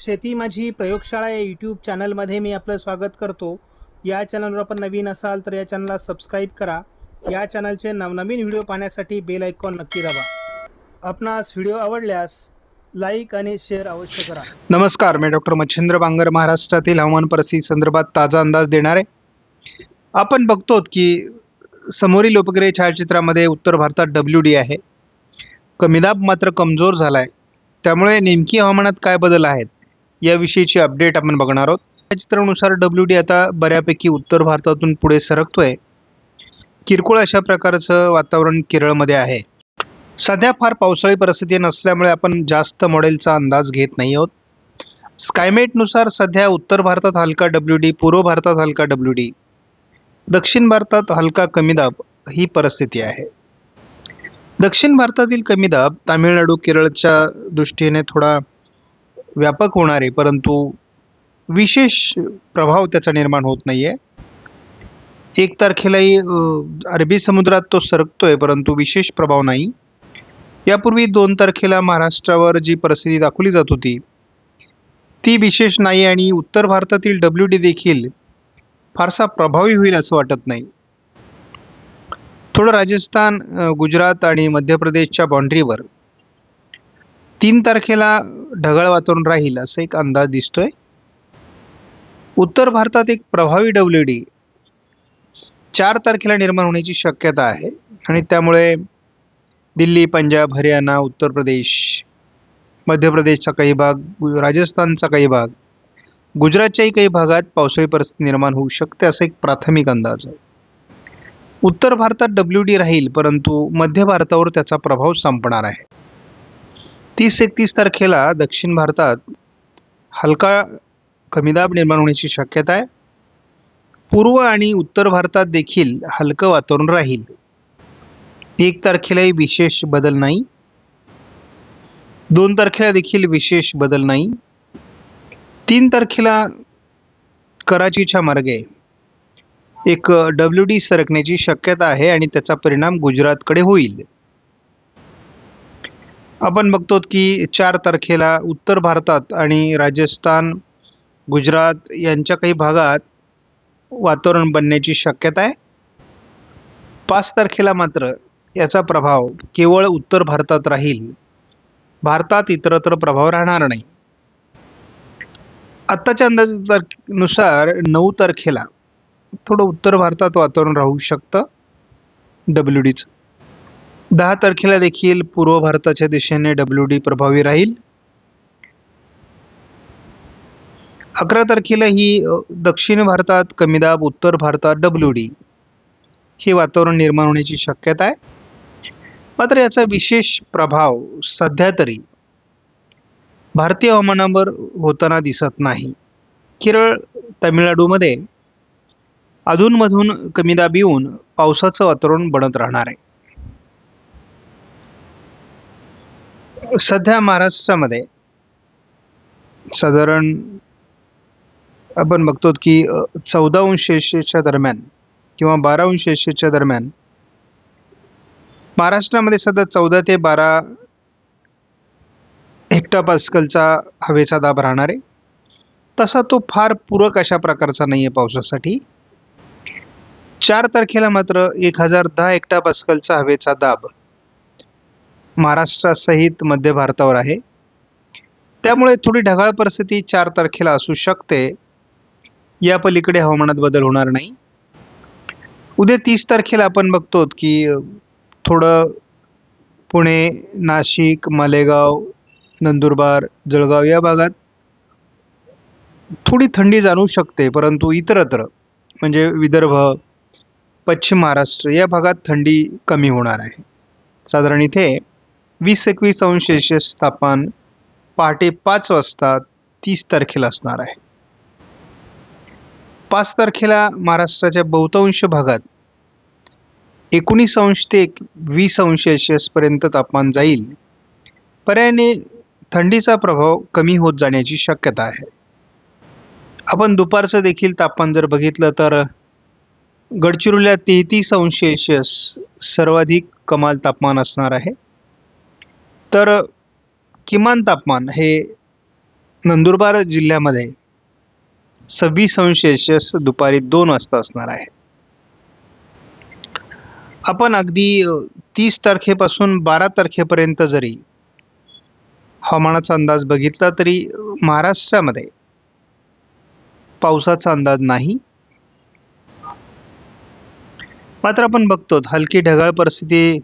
शेती माझी प्रयोगशाळा या यूट्यूब चॅनलमध्ये मी आपलं स्वागत करतो. या चॅनलवर आपण नवीन असाल तर या चॅनलला सबस्क्राईब करा. या चॅनलचे नवनवीन व्हिडिओ पाहण्यासाठी बेल आयकॉन नक्की दाबा. आपणास व्हिडिओ आवडल्यास लाईक आणि शेअर अवश्य करा. नमस्कार मी डॉक्टर मच्छिंद्र बांगर महाराष्ट्रातील हवामान परिस्थिती संदर्भात ताजा अंदाज देणार. आहे आपण बघतो की समोरील उपग्रह छायाचित्रामध्ये उत्तर भारतात डब्ल्यू डी आहे. कमीदाब मात्र कमजोर झाला आहे त्यामुळे नेमकी हवामानात काय बदल आहेत? याविषयीची अपडेट आपण बघणार आहोत. या चित्रानुसार डब्ल्यू डी आता बऱ्यापैकी उत्तर भारतातून पुढे सरकतोय. किरकोळ अशा प्रकारचं वातावरण केरळमध्ये आहे. सध्या फार पावसाळी परिस्थिती नसल्यामुळे आपण जास्त मॉडेलचा अंदाज घेत नाही आहोत. स्कायमेटनुसार सध्या उत्तर भारतात हलका डब्ल्यू डी पूर्व भारतात हलका डब्ल्यू डी दक्षिण भारतात हलका कमी दाब ही परिस्थिती आहे. दक्षिण भारतातील कमी दाब तामिळनाडू केरळच्या दृष्टीने थोडा व्यापक होणारे परंतु विशेष प्रभाव त्याचा निर्माण होत नाही आहे एक तारखेलाही अरबी समुद्रात तो सरकतोय परंतु विशेष प्रभाव नाही. यापूर्वी दोन तारखेला महाराष्ट्रावर जी परिस्थिती दाखवली जात होती ती विशेष नाही आणि उत्तर भारतातील डब्ल्यू डी देखील फारसा प्रभावी होईल असं वाटत नाही. थोडं राजस्थान गुजरात आणि मध्य प्रदेशच्या बाँड्रीवर तीन तारखेला ढगाळ वातावरण राहील असा एक अंदाज दिसतोय. उत्तर भारतात एक प्रभावी डब्ल्यू डी चार तारखेला निर्माण होण्याची शक्यता आहे. आणि त्यामुळे दिल्ली पंजाब हरियाणा उत्तर प्रदेश मध्य प्रदेशचा काही भाग राजस्थानचा काही भाग गुजरातच्याही काही भागात पावसाळी परिस्थिती निर्माण होऊ शकते असा एक प्राथमिक अंदाज आहे. उत्तर भारतात डब्ल्यू डी राहील परंतु मध्य भारतावर त्याचा प्रभाव संपणार आहे. तीस एकतीस तारखेला दक्षिण भारतात हलका कमीदाब निर्माण होण्याची शक्यता आहे. पूर्व आणि उत्तर भारतात देखील हलकं वातावरण राहील. एक तारखेलाही विशेष बदल नाही. दोन तारखेला देखील विशेष बदल नाही. तीन तारखेला कराचीच्या मार्गे एक डब्ल्यू डी सरकण्याची शक्यता आहे आणि त्याचा परिणाम गुजरातकडे होईल. आपण बघतो की चार तारखेला उत्तर भारतात आणि राजस्थान गुजरात यांच्या काही भागात वातावरण बनण्याची शक्यता आहे. पाच तारखेला मात्र याचा प्रभाव केवळ उत्तर भारतात राहील. भारतात इतरत्र प्रभाव राहणार नाही. आत्ताच्या अंदाजानुसार नऊ तारखेला थोडं उत्तर भारतात वातावरण राहू शकतं. डब्ल्यू डीचं दहा तारखेला देखील पूर्व भारताच्या दिशेने डब्ल्यू डी प्रभावी राहील. अकरा तारखेला ही दक्षिण भारतात कमीदाब उत्तर भारतात डब्ल्यू डी हे वातावरण निर्माण होण्याची शक्यता आहे. मात्र याचा विशेष प्रभाव सध्या तरी भारतीय हवामानावर होताना दिसत नाही. केरळ तामिळनाडूमध्ये अधूनमधून कमीदाब येऊन पावसाचं वातावरण बनत राहणार आहे. सध्या महाराष्ट्रामध्ये साधारण आपण बघतो की चौदा अंश दरम्यान किंवा बारा अंश दरम्यान महाराष्ट्रामध्ये सध्या चौदा ते बारा हेक्टापास्कलचा हवेचा दाब राहणार. आहे तसा तो फार पूरक अशा प्रकारचा नाही आहे पावसासाठी. चार तारखेला मात्र एक हजार दहा हेक्टापास्कलचा हवेचा दाब महाराष्ट्रासहित मध्य भारतावर आहे. त्यामुळे थोडी ढगाळ परिस्थिती चार तारखेला असू शकते. या पलीकडे हवामानात बदल होणार नाही. उद्या तीस तारखेला आपण बघतो की थोडं पुणे नाशिक मालेगाव नंदुरबार जळगाव या भागात थोडी थंडी जाणवू शकते परंतु इतरत्र म्हणजे विदर्भ पश्चिम महाराष्ट्र या भागात थंडी कमी होणार आहे. साधारण इथे वीस एकवीस अंश सेल्सिअस तापमान पहाटे पाच वाजता तीस तारखेला असणार आहे. पाच तारखेला महाराष्ट्राच्या बहुतांश भागात एकोणीस अंश ते एक वीस अंश सेल्सिअसपर्यंत तापमान जाईल. पर्यायाने थंडीचा प्रभाव कमी होत जाण्याची शक्यता आहे. आपण दुपारचं देखील तापमान जर बघितलं तर गडचिरोलीला तेहतीस अंश सेल्सिअस सर्वाधिक कमाल तापमान असणार आहे. तर किमान तापमान हे नंदुरबार जिल्ह्यामध्ये सव्वीस अंश सेल्शियस दुपारी दोन वाजता असणार आहे. आपण अगदी तीस तारखेपासून बारा तारखेपर्यंत जरी हवामानाचा अंदाज बघितला तरी महाराष्ट्रामध्ये पावसाचा अंदाज नाही. मात्र आपण बघतो हलकी ढगाळ परिस्थिती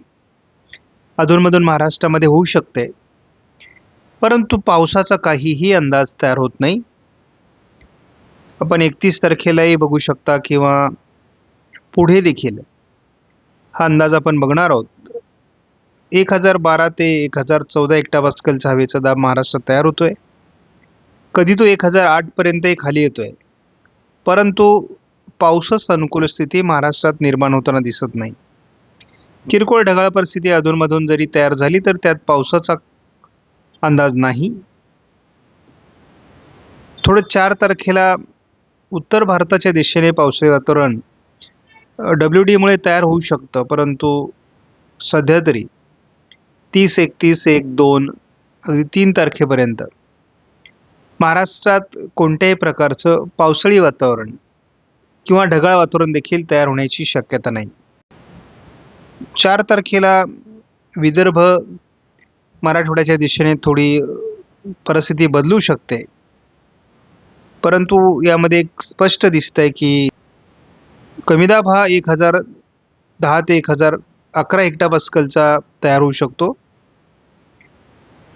अधूनमधून महाराष्ट्रामध्ये होऊ शकते. परंतु पावसाचा काहीही अंदाज तयार होत नाही. आपण एकतीस तारखेलाही बघू शकता किंवा पुढे देखील हा अंदाज आपण बघणार आहोत. एक हजार बारा ते एक हजार चौदा एकटा पास्कलचा हवेचा दाब महाराष्ट्रात तयार होतोय. कधी तो एक हजार आठपर्यंतही खाली येतोय. परंतु पावसाच अनुकूल स्थिती महाराष्ट्रात निर्माण होताना दिसत नाही. किरकोळ ढगाळ परिस्थिती अधूनमधून जरी तयार झाली तर त्यात पावसाचा अंदाज नाही. थोडं चार तारखेला उत्तर भारताच्या दिशेने पावसाळी वातावरण डब्ल्यू डीमुळे तयार होऊ शकतं परंतु सध्या तरी तीस एकतीस एक दोन अगदी तीन तारखेपर्यंत. महाराष्ट्रात कोणत्याही प्रकारचं पावसाळी वातावरण किंवा ढगाळ वातावरण देखील तयार होण्याची शक्यता नाही. चार तारखेला विदर्भ मराठवाड्याच्या दिशेने थोडी परिस्थिती बदलू शकते. परंतु यामध्ये एक स्पष्ट दिसतंय की कमी दाब हा एक हजार दहा ते एक हजार अकरा हेक्टा पास्कलचा तयार होऊ शकतो.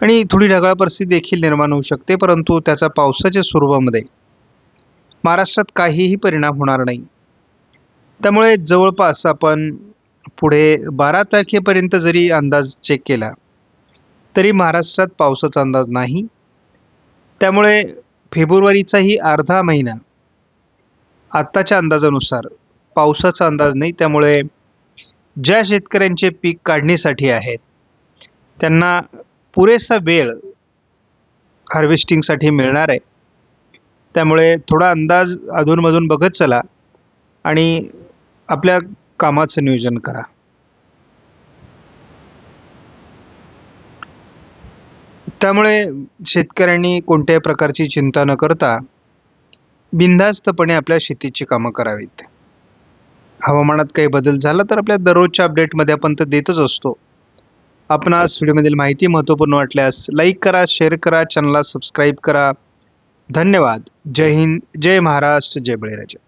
आणि थोडी ढगाळ परिस्थिती देखील निर्माण होऊ शकते परंतु त्याचा पावसाच्या स्वरूपामध्ये महाराष्ट्रात काहीही परिणाम होणार नाही. त्यामुळे जवळपास आपण पुढे बारा तारखेपर्यंत जरी अंदाज चेक केला तरी महाराष्ट्रात पावसाचा अंदाज नाही. त्यामुळे फेब्रुवारीचाही अर्धा महिना आत्ताच्या अंदाजानुसार पावसाचा अंदाज नाही. त्यामुळे ज्या शेतकऱ्यांचे पीक काढणीसाठी आहेत त्यांना पुरेसा वेळ हार्वेस्टिंगसाठी मिळणार आहे. त्यामुळे थोडा अंदाज अधूनमधून बघत चला आणि आपल्या कामाचं नियोजन करा. त्यामुळे शेतकऱ्यांनी कोणत्याही प्रकारची चिंता न करता बिनधास्तपणे आपल्या शेतीची कामं करावीत. हवामानात काही बदल झाला तर आपल्या दररोजच्या अपडेटमध्ये आपण तर देतच असतो. आपण आज व्हिडिओमधील माहिती महत्त्वपूर्ण वाटल्यास लाईक करा शेअर करा चॅनलला सबस्क्राईब करा. धन्यवाद. जय हिंद जय महाराष्ट्र जय बळीराजा.